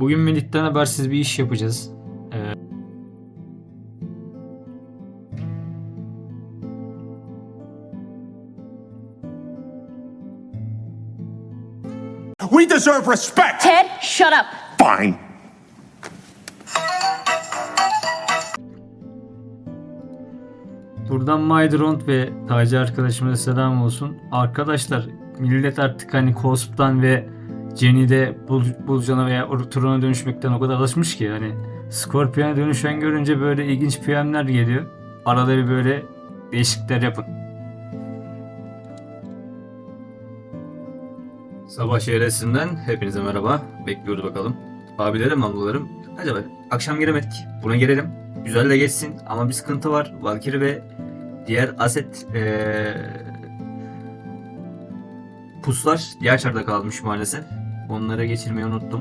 Bugün Melih'ten habersiz bir iş yapacağız. Ee, We deserve respect. Ted, shut up. Fine. buradan Maydront ve Taci arkadaşıma da selam olsun. Arkadaşlar millet artık hani Cosp'tan ve Jenny'de Bul Bulcan'a veya Tron'a dönüşmekten o kadar alışmış ki hani Scorpion'a dönüşen görünce böyle ilginç PM'ler geliyor. Arada bir böyle değişiklikler yapın. Sabah şehresinden hepinize merhaba. Bekliyoruz bakalım. Abilerim, ablalarım. Acaba akşam giremedik. Buna girelim. Güzel de geçsin ama bir sıkıntı var. Valkyrie ve diğer aset ee, puslar diğer çarda kalmış maalesef. Onlara geçirmeyi unuttum.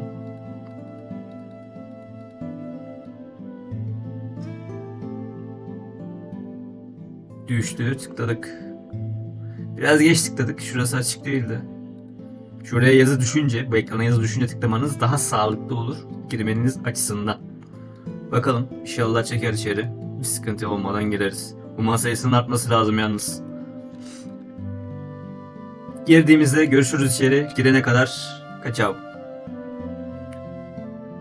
Düştü, tıkladık. Biraz geç tıkladık. Şurası açık değildi. Şuraya yazı düşünce, bu ekrana yazı düşünce tıklamanız daha sağlıklı olur girmeniz açısından. Bakalım inşallah çeker içeri. Bir sıkıntı olmadan gireriz. Bu masa sayısının artması lazım yalnız. Girdiğimizde görüşürüz içeri. Girene kadar kaçav.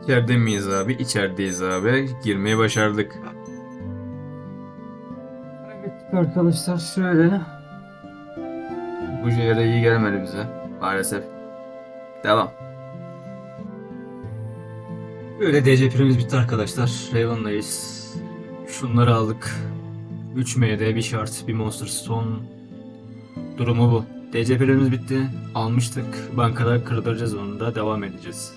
İçeride miyiz abi? İçerideyiz abi. Girmeyi başardık. Evet arkadaşlar şöyle. Bu yere iyi gelmedi bize maalesef. Devam. Böyle DC pirimiz bitti arkadaşlar. Raven'dayız. Şunları aldık. 3 MD, bir şart, bir Monster Stone. Durumu bu. DC pirimiz bitti. Almıştık. Bankada kırdıracağız onu da. Devam edeceğiz.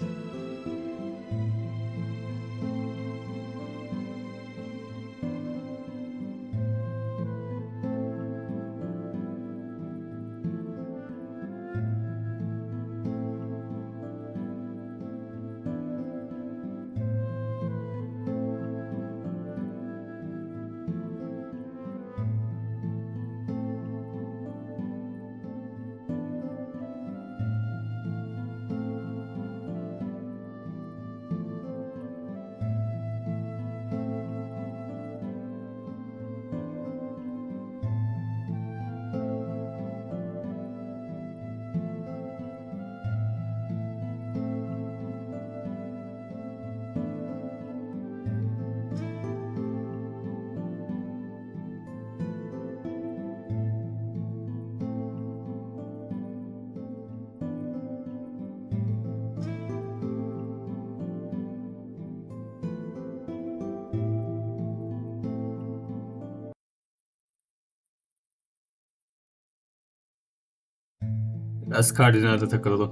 Biraz kardinalde takılalım.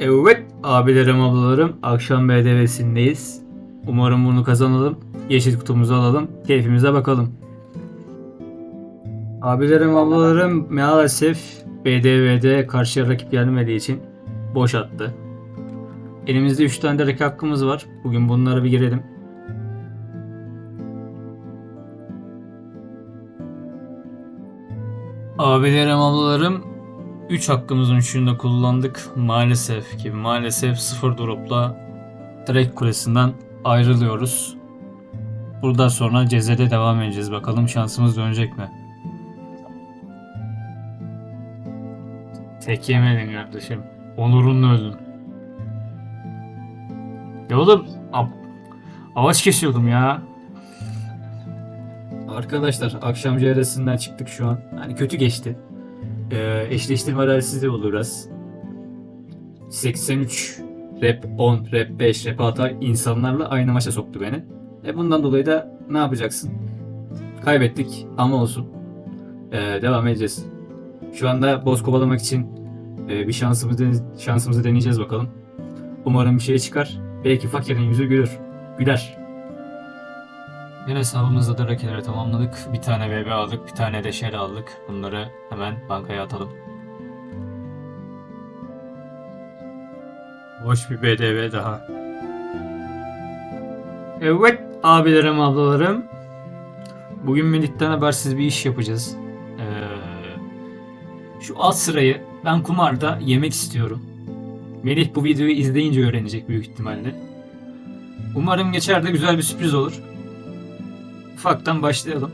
Evet abilerim ablalarım akşam BDV'sindeyiz. Umarım bunu kazanalım. Yeşil kutumuzu alalım. Keyfimize bakalım. Abilerim ablalarım maalesef BDV'de karşıya rakip gelmediği için boş attı. Elimizde 3 tane de rek hakkımız var. Bugün bunlara bir girelim. Abilerim ablalarım 3 hakkımızın 3'ünü de kullandık. Maalesef ki maalesef 0 dropla direkt kulesinden ayrılıyoruz. Buradan sonra cezede devam edeceğiz. Bakalım şansımız dönecek mi? Tek yemedin kardeşim. Onurunla öldün. Ya oğlum ab- avaç kesiyordum ya. Arkadaşlar akşam CR'sinden çıktık şu an. Hani kötü geçti. Ee, eşleştirme adaletsizliği oldu biraz. 83 rep 10, rep 5, rep 6 insanlarla aynı maça soktu beni. E bundan dolayı da ne yapacaksın? Kaybettik ama olsun. Ee, devam edeceğiz. Şu anda boz kovalamak için e, bir şansımızı, şansımızı deneyeceğiz bakalım. Umarım bir şey çıkar. Belki fakirin yüzü gülür. Güler. Yine hesabımızda da rakileri tamamladık. Bir tane VB aldık, bir tane de shell aldık. Bunları hemen bankaya atalım. Boş bir BDV daha. Evet abilerim ablalarım. Bugün Melih'ten habersiz bir iş yapacağız. Ee, şu alt sırayı Ben kumarda yemek istiyorum. Melih bu videoyu izleyince öğrenecek büyük ihtimalle. Umarım geçer de güzel bir sürpriz olur. Ufaktan başlayalım.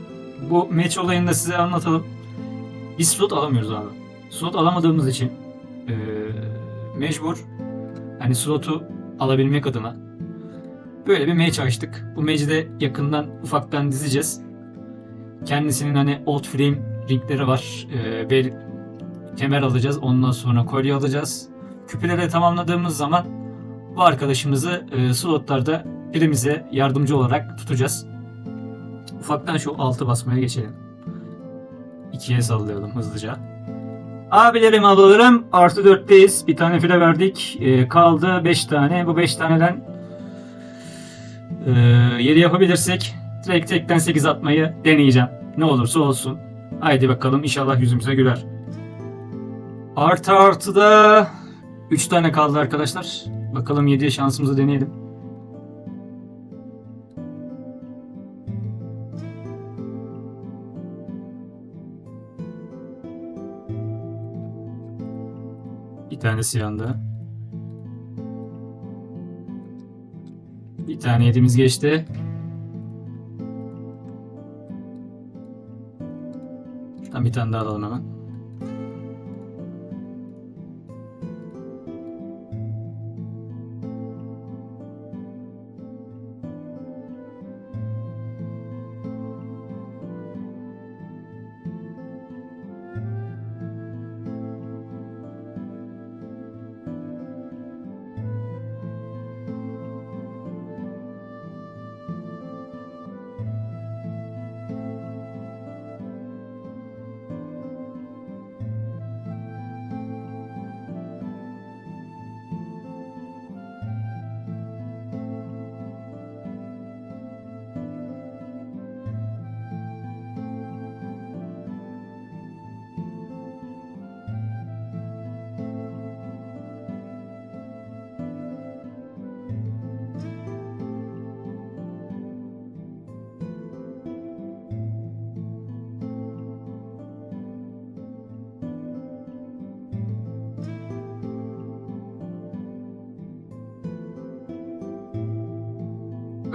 Bu match olayını da size anlatalım. Biz slot alamıyoruz abi. Slot alamadığımız için eee, mecbur hani slotu alabilmek adına böyle bir match açtık. Bu match'i de yakından ufaktan dizeceğiz. Kendisinin hani old frame ringleri var. Eee bel kemer alacağız. Ondan sonra kolye alacağız. Küpeleri tamamladığımız zaman bu arkadaşımızı e, slotlarda birimize yardımcı olarak tutacağız. Ufaktan şu altı basmaya geçelim. İkiye sallayalım hızlıca. Abilerim ablalarım artı dörtteyiz. Bir tane file verdik. E, kaldı beş tane. Bu beş taneden e, yedi yapabilirsek direkt tekten sekiz atmayı deneyeceğim. Ne olursa olsun. Haydi bakalım inşallah yüzümüze güler. Artı artı da 3 tane kaldı arkadaşlar. Bakalım 7'ye şansımızı deneyelim. Tanesi yandı. Bir tane yedimiz geçti. Tam bir tane daha alalım hemen.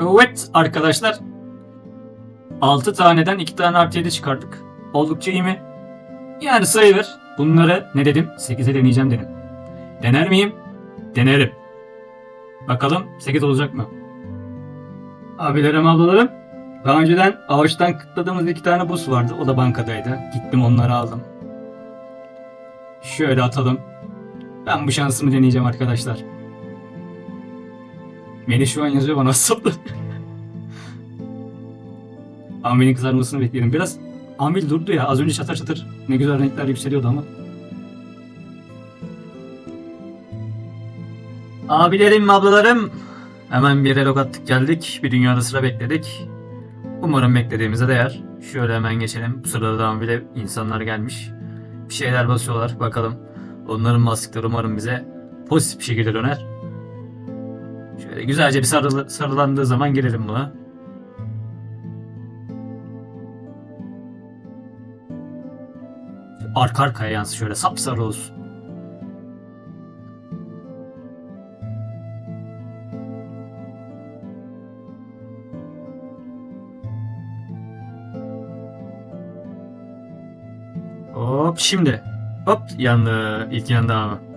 Evet arkadaşlar. 6 taneden 2 tane artı 7 çıkardık. Oldukça iyi mi? Yani sayılır. Bunları ne dedim? 8'e deneyeceğim dedim. Dener miyim? Denerim. Bakalım 8 olacak mı? Abilerim ablalarım. Daha önceden ağaçtan kıtladığımız iki tane buz vardı. O da bankadaydı. Gittim onları aldım. Şöyle atalım. Ben bu şansımı deneyeceğim arkadaşlar. Melih şu an yazıyor bana WhatsApp'ta. Amil'in kızarmasını bekleyelim. Biraz Amil durdu ya. Az önce çatır çatır ne güzel renkler yükseliyordu ama. Abilerim, ablalarım. Hemen bir yere log attık geldik. Bir dünyada sıra bekledik. Umarım beklediğimize değer. Şöyle hemen geçelim. Bu sırada da Amil'e insanlar gelmiş. Bir şeyler basıyorlar. Bakalım. Onların bastıkları umarım bize pozitif bir şekilde döner. Şöyle güzelce bir sarılı, sarılandığı zaman girelim buna. Arka arkaya yansın şöyle sapsarı olsun. Hop şimdi. Hop yandı. İlk yandı ama.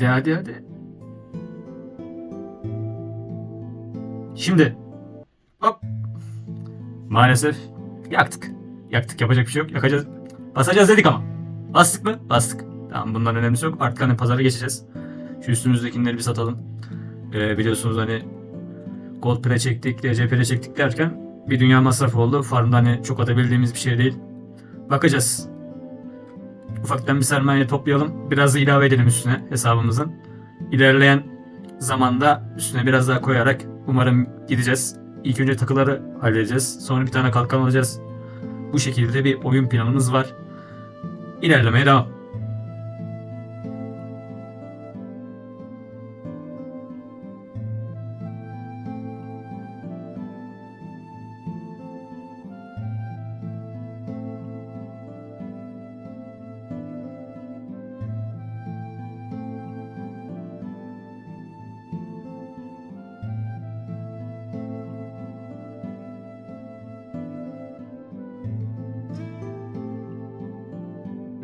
Hadi hadi hadi. Şimdi. Hop. Maalesef yaktık. Yaktık yapacak bir şey yok. Yakacağız. Basacağız dedik ama. Bastık mı? Bastık. Tamam bundan önemlisi yok. Artık hani pazara geçeceğiz. Şu üstümüzdekileri bir satalım. Ee, biliyorsunuz hani Gold Pre çektik, DC Pre çektik derken bir dünya masraf oldu. Farmda hani çok atabildiğimiz bir şey değil. Bakacağız. Ufaktan bir sermaye toplayalım. Biraz da ilave edelim üstüne hesabımızın. İlerleyen zamanda üstüne biraz daha koyarak umarım gideceğiz. İlk önce takıları halledeceğiz. Sonra bir tane kalkan alacağız. Bu şekilde bir oyun planımız var. İlerlemeye devam.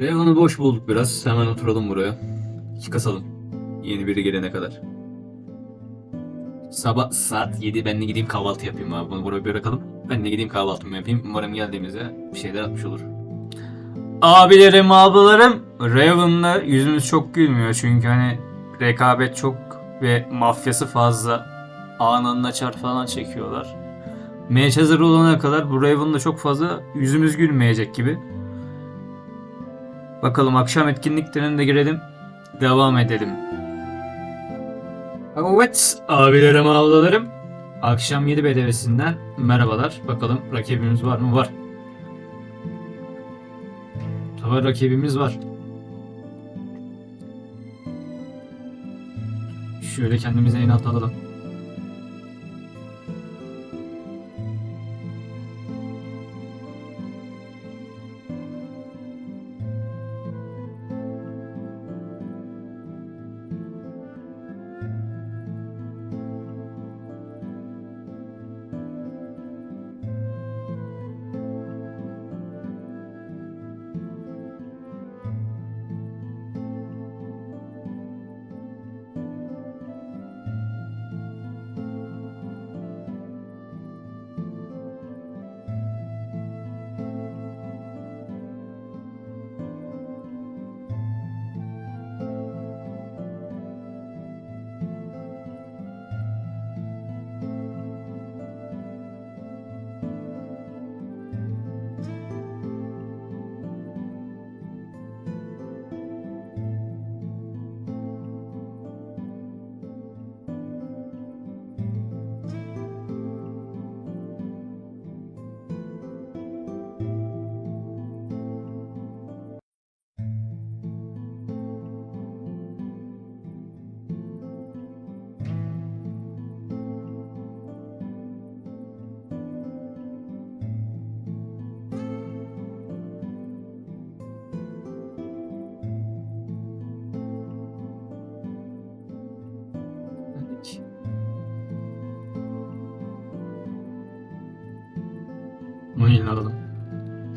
Raven'ı boş bulduk biraz. Hemen oturalım buraya. İki kasalım. Yeni biri gelene kadar. Sabah saat 7 ben de gideyim kahvaltı yapayım abi. Bunu buraya bırakalım. Ben de gideyim kahvaltımı yapayım. Umarım geldiğimizde bir şeyler atmış olur. Abilerim, ablalarım. Raven'la yüzümüz çok gülmüyor çünkü hani rekabet çok ve mafyası fazla. Anında çar falan çekiyorlar. Match hazır olana kadar bu Raven'la çok fazla yüzümüz gülmeyecek gibi. Bakalım akşam etkinliklerine de girelim. Devam edelim. Evet abilerim ablalarım. Akşam 7 bedevesinden merhabalar. Bakalım rakibimiz var mı? Var. Tabii rakibimiz var. Şöyle kendimize en alt alalım.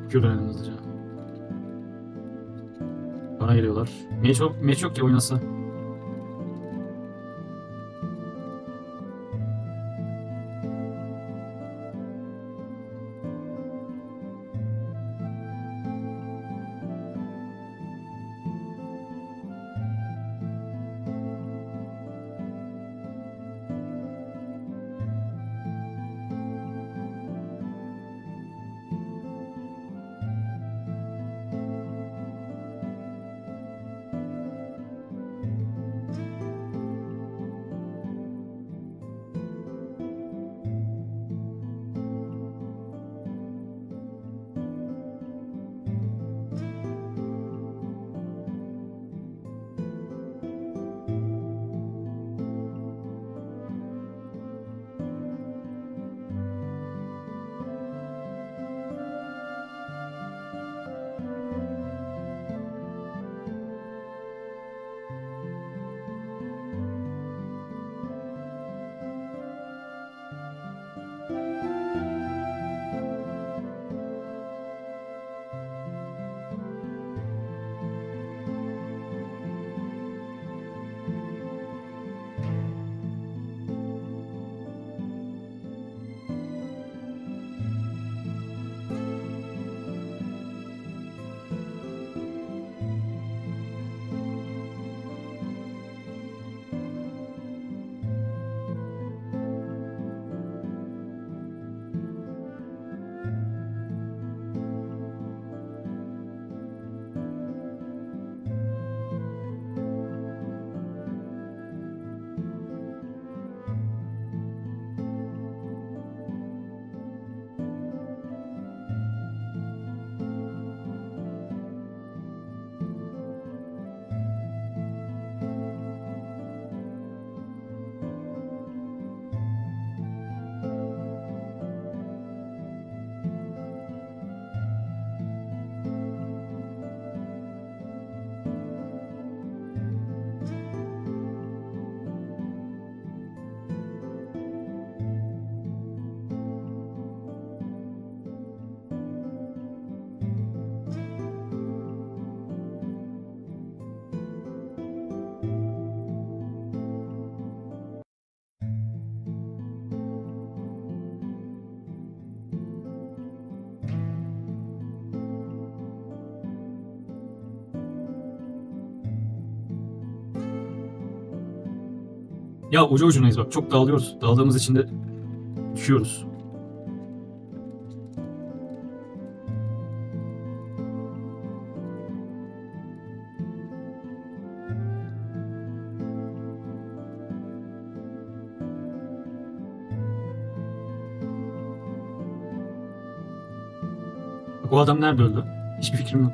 Görelim hızlıca. Bana geliyorlar. Meç yok, meç yok ya oynasa. Ya ucu ucunayız bak çok dağılıyoruz. Dağıldığımız için de düşüyoruz. Bak o adam nerede öldü? Hiçbir fikrim yok.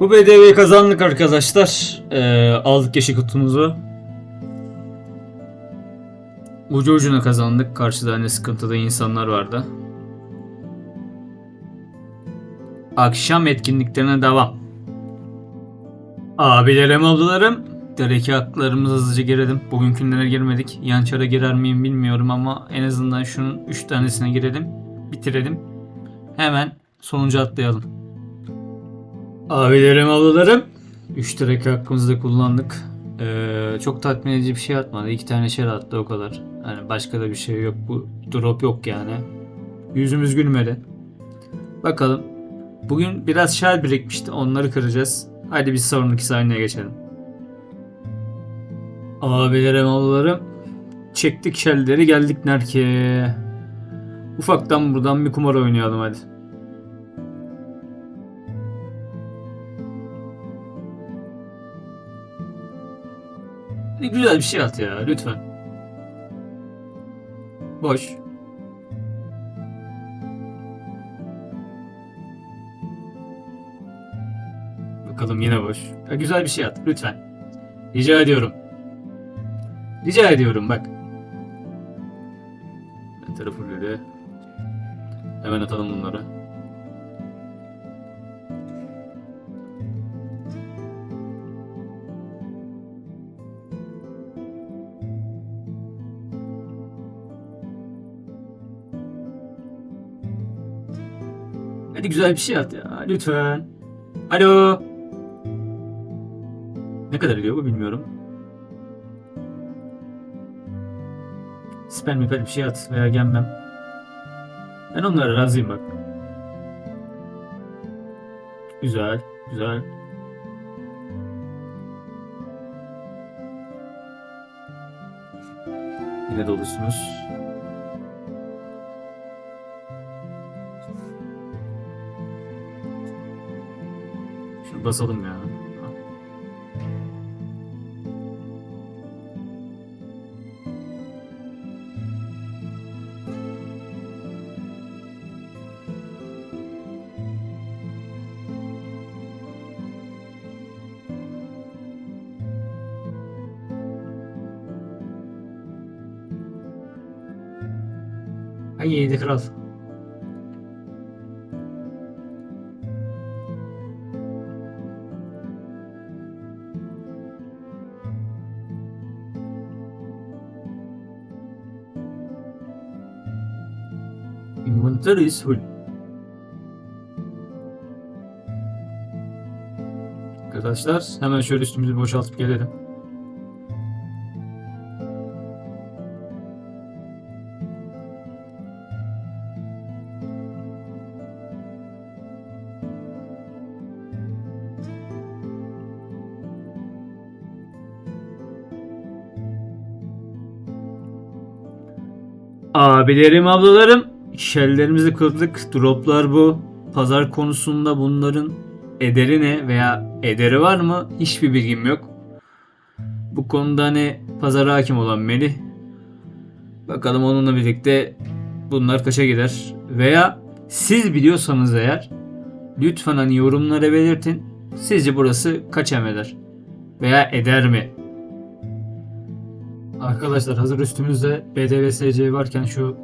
Bu BDV'yi kazandık arkadaşlar. Ee, aldık yeşil kutumuzu. Ucu ucuna kazandık. Karşıda hani sıkıntıda insanlar vardı. Akşam etkinliklerine devam. Abilerim ablalarım. Dereki haklarımız hızlıca girelim. Bugünkülere girmedik. Yançara girer miyim bilmiyorum ama en azından şunun 3 tanesine girelim. Bitirelim. Hemen sonucu atlayalım. Abilerim ablalarım. 3 direk hakkımızı da kullandık. Ee, çok tatmin edici bir şey atmadı. 2 tane şey attı o kadar. Yani başka da bir şey yok. Bu drop yok yani. Yüzümüz gülmedi. Bakalım. Bugün biraz şer birikmişti. Onları kıracağız. Hadi biz sonraki sahneye geçelim. Abilerim ablalarım. Çektik şelleri geldik Nerke. Ufaktan buradan bir kumar oynayalım hadi. Hadi güzel bir şey at ya lütfen. Boş. Bakalım yine boş. Ya güzel bir şey at lütfen. Rica ediyorum. Rica ediyorum bak. Ben tarafı. Hemen atalım güzel bir şey at ya lütfen. Alo. Ne kadar ediyor bu bilmiyorum. Spam mipel bir şey at veya gelmem. Ben onlara razıyım bak. Güzel, güzel. Yine dolusunuz. basalım ya. Ay kral. Inventory is full. Arkadaşlar hemen şöyle üstümüzü boşaltıp gelelim. Abilerim, ablalarım, şellerimizi kırdık. Droplar bu. Pazar konusunda bunların ederi ne veya ederi var mı? Hiçbir bilgim yok. Bu konuda hani pazara hakim olan Melih. Bakalım onunla birlikte bunlar kaça gider? Veya siz biliyorsanız eğer lütfen hani yorumlara belirtin. Sizce burası kaç em? Veya eder mi? Arkadaşlar hazır üstümüzde BDVSC varken şu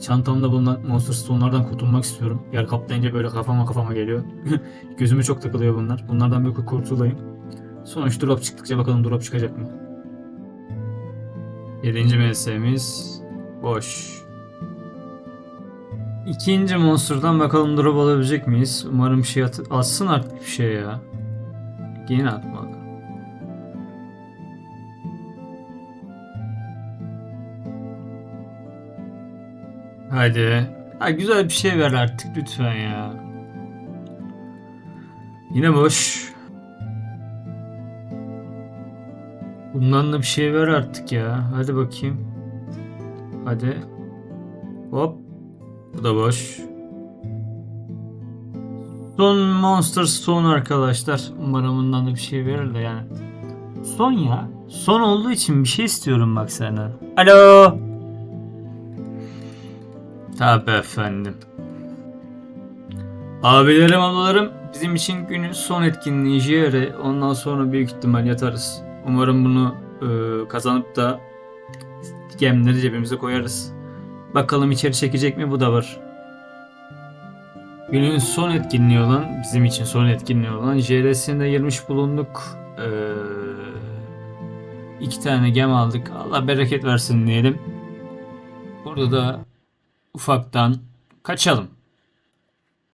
çantamda bulunan Monster Stone'lardan kurtulmak istiyorum. Yer kaplayınca böyle kafama kafama geliyor. Gözüme çok takılıyor bunlar. Bunlardan bir kurtulayım. Sonuç drop çıktıkça bakalım drop çıkacak mı? 7. MS'miz boş. İkinci Monster'dan bakalım drop alabilecek miyiz? Umarım şey at atsın artık bir şey ya. Yine atma. Hadi. Ha, güzel bir şey ver artık lütfen ya. Yine boş. Bundan da bir şey ver artık ya. Hadi bakayım. Hadi. Hop. Bu da boş. Son Monster Stone arkadaşlar. Umarım bundan da bir şey verir de yani. Son ya. Son olduğu için bir şey istiyorum bak senden. Alo. Tabi efendim. Abilerim ablalarım bizim için günün son etkinliği JR. Ondan sonra büyük ihtimal yatarız. Umarım bunu e, kazanıp da gemleri cebimize koyarız. Bakalım içeri çekecek mi bu da var. Günün son etkinliği olan bizim için son etkinliği olan JR'sinde girmiş bulunduk. Ee, iki tane gem aldık. Allah bereket versin diyelim. Burada da ufaktan kaçalım.